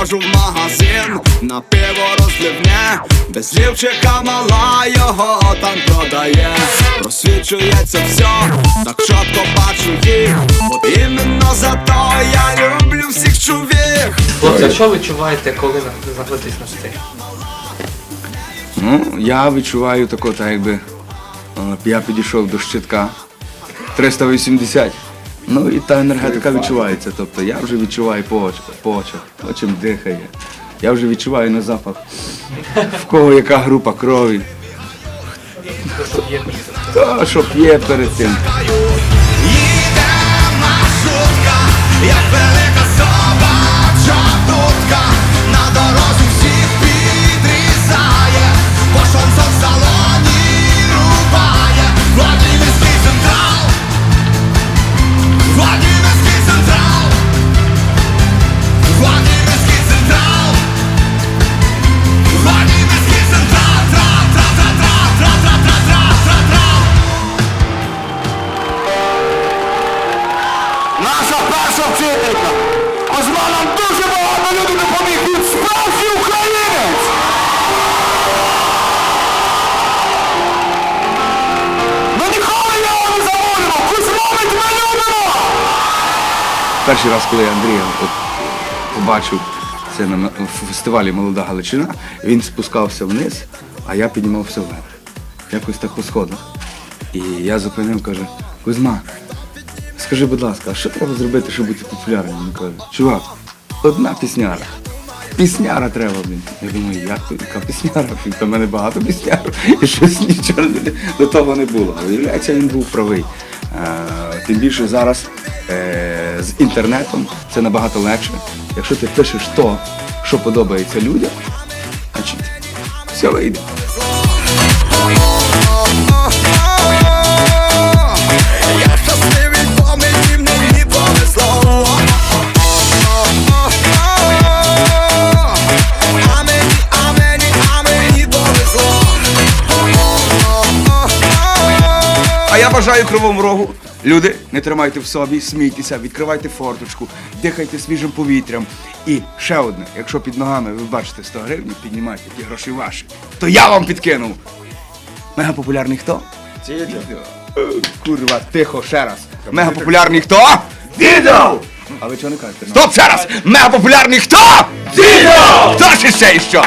заходжу в магазин, на пиво розливне, без лівчика мала його там продає. Просвічується все, так чітко бачу їх. От іменно за то я люблю всіх чувіх. Хлопці, що ви відчуваєте, коли на- знаходитесь на сцені? Ну, я відчуваю тако, так якби е, я підійшов до щитка 380. Ну і та енергетика відчувається. Тобто я вже відчуваю по очах, очим дихає. Я вже відчуваю на запах. В кого яка група крові. Хто що п'є перед тим. Перша вчителька. Нам дуже багато людей допоміг. Він справжній українець. Ми ніколи його не забудемо. Кузьма ми тебе любимо. Перший раз, коли Андрія от, побачив це на фестивалі Молода Галичина, він спускався вниз, а я піднімався вверх. Якось так по сходах. І я зупинив, каже, Кузьма, скажи, будь ласка, а що треба зробити, щоб бути популярним? Він каже, чувак, одна пісняра. Пісняра треба, блін. Я думаю, як то яка пісняра? Та в мене багато пісняр. І щось нічого до того не було. Виявляється, він був правий. Тим більше зараз е, з інтернетом це набагато легше. Якщо ти пишеш то, що подобається людям, значить все вийде. Я бажаю кривому рогу. Люди, не тримайте в собі, смійтеся, відкривайте форточку, дихайте свіжим повітрям. І ще одне, якщо під ногами ви бачите 100 гривень, піднімайте ті гроші ваші, то я вам підкинув. Мега популярний хто? Курва, тихо, ще раз. Мега популярний хто? Дідо! А ви чого не кажете? Стоп, ще раз! Мега популярний хто? Дідо! Хто ж ще і що?